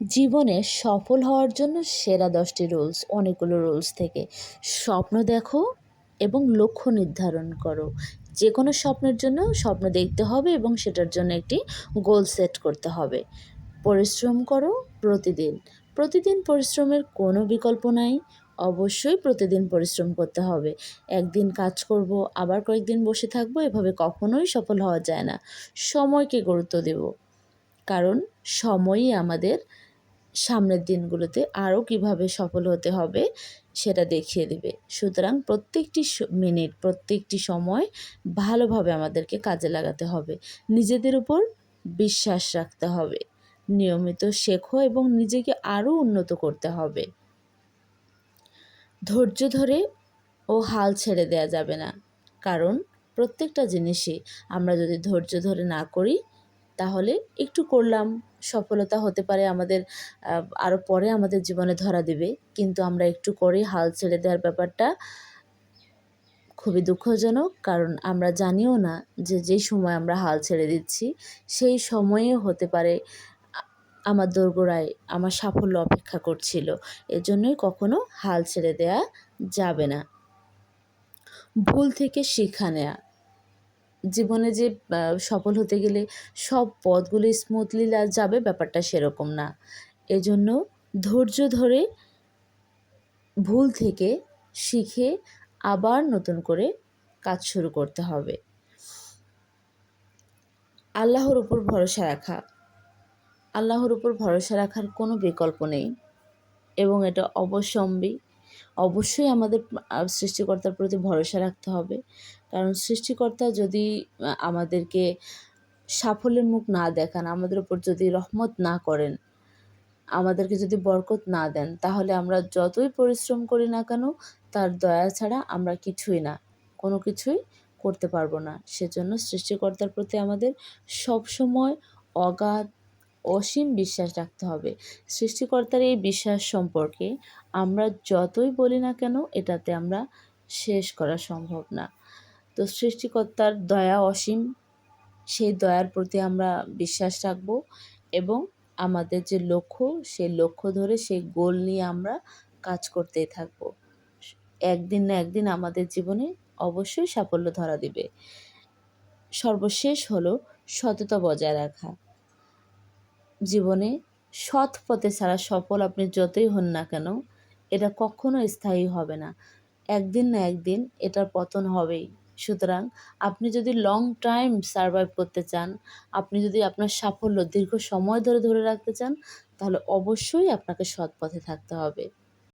জীবনে সফল হওয়ার জন্য সেরা দশটি রুলস, অনেকগুলো রুলস থেকে। স্বপ্ন দেখো এবং লক্ষ্য নির্ধারণ করো। যে কোনো স্বপ্নের জন্য স্বপ্ন দেখতে হবে এবং সেটার জন্য একটি গোল সেট করতে হবে। পরিশ্রম করো প্রতিদিন। প্রতিদিন পরিশ্রমের কোনো বিকল্প নাই। অবশ্যই প্রতিদিন পরিশ্রম করতে হবে। একদিন কাজ করব, আবার কয়েকদিন বসে থাকব, এভাবে কখনোই সফল হওয়া যায় না। সময়কে গুরুত্ব দেব। কারণ সময়ই আমাদের সামনের দিনগুলোতে আরও কীভাবে সফল হতে হবে সেটা দেখিয়ে দেবে। সুতরাং প্রত্যেকটি মিনিট, প্রত্যেকটি সময় ভালোভাবে আমাদেরকে কাজে লাগাতে হবে। নিজেদের উপর বিশ্বাস রাখতে হবে। নিয়মিত শেখো এবং নিজেকে আরও উন্নত করতে হবে। ধৈর্য ধরে ও হাল ছেড়ে দেওয়া যাবে না। কারণ প্রত্যেকটা জিনিসই আমরা যদি ধৈর্য ধরে না করি তাহলে একটু করলাম, সফলতা হতে পারে আমাদের আরও পরে আমাদের জীবনে ধরা দেবে। কিন্তু আমরা একটু করে হাল ছেড়ে দেওয়ার ব্যাপারটা খুবই দুঃখজনক, কারণ আমরা জানিও না যে যেই সময় আমরা হাল ছেড়ে দিচ্ছি, সেই সময়ে হতে পারে আমার দোরগোড়ায় আমার সাফল্য অপেক্ষা করছিল। এজন্যই কখনো হাল ছেড়ে দেয়া যাবে না। ভুল থেকে শিক্ষা নেয়া। জীবনে যে সফল হতে গেলে সব পথগুলি স্মুথলি যাবে, ব্যাপারটা সেরকম না। এজন্য ধৈর্য ধরে ভুল থেকে শিখে আবার নতুন করে কাজ শুরু করতে হবে। আল্লাহর উপর ভরসা রাখা। আল্লাহর উপর ভরসা রাখার কোনো বিকল্প নেই। এবং এটা অবশ্যম্বী অবশ্যই আমাদের সৃষ্টিকর্তার প্রতি ভরসা রাখতে হবে। কারণ সৃষ্টিকর্তা যদি আমাদেরকে সাফল্যের মুখ না দেখান, আমাদের উপর যদি রহমত না করেন, আমাদেরকে যদি বরকত না দেন, তাহলে আমরা যতই পরিশ্রম করি না কেন, তার দয়া ছাড়া আমরা কিছুই না, কোনো কিছুই করতে পারব না। সেজন্য সৃষ্টিকর্তার প্রতি আমাদের সবসময় অগাধ অসীম বিশ্বাস রাখতে হবে। সৃষ্টিকর্তার এই বিশ্বাস সম্পর্কে আমরা যতই বলি না কেন, এটাতে আমরা শেষ করা সম্ভব না। তো সৃষ্টিকর্তার দয়া অসীম, সেই দয়ার প্রতি আমরা বিশ্বাস রাখব এবং আমাদের যে লক্ষ্য, সেই লক্ষ্য ধরে সেই গোল নিয়ে আমরা কাজ করতেই থাকব। একদিন না একদিন আমাদের জীবনে অবশ্যই সাফল্য ধরা দিবে। সর্বশেষ হলো সততা বজায় রাখা। জীবনে সৎ পথে ছাড়া সফল আপনি যতই হন না কেন, এটা কখনো স্থায়ী হবে না। একদিন না একদিন এটার পতন হবেই। সুতরাং আপনি যদি লং টাইম সার্ভাইভ করতে চান, আপনি যদি আপনার সাফল্য দীর্ঘ সময় ধরে ধরে রাখতে চান, তাহলে অবশ্যই আপনাকে সৎ পথে থাকতে হবে।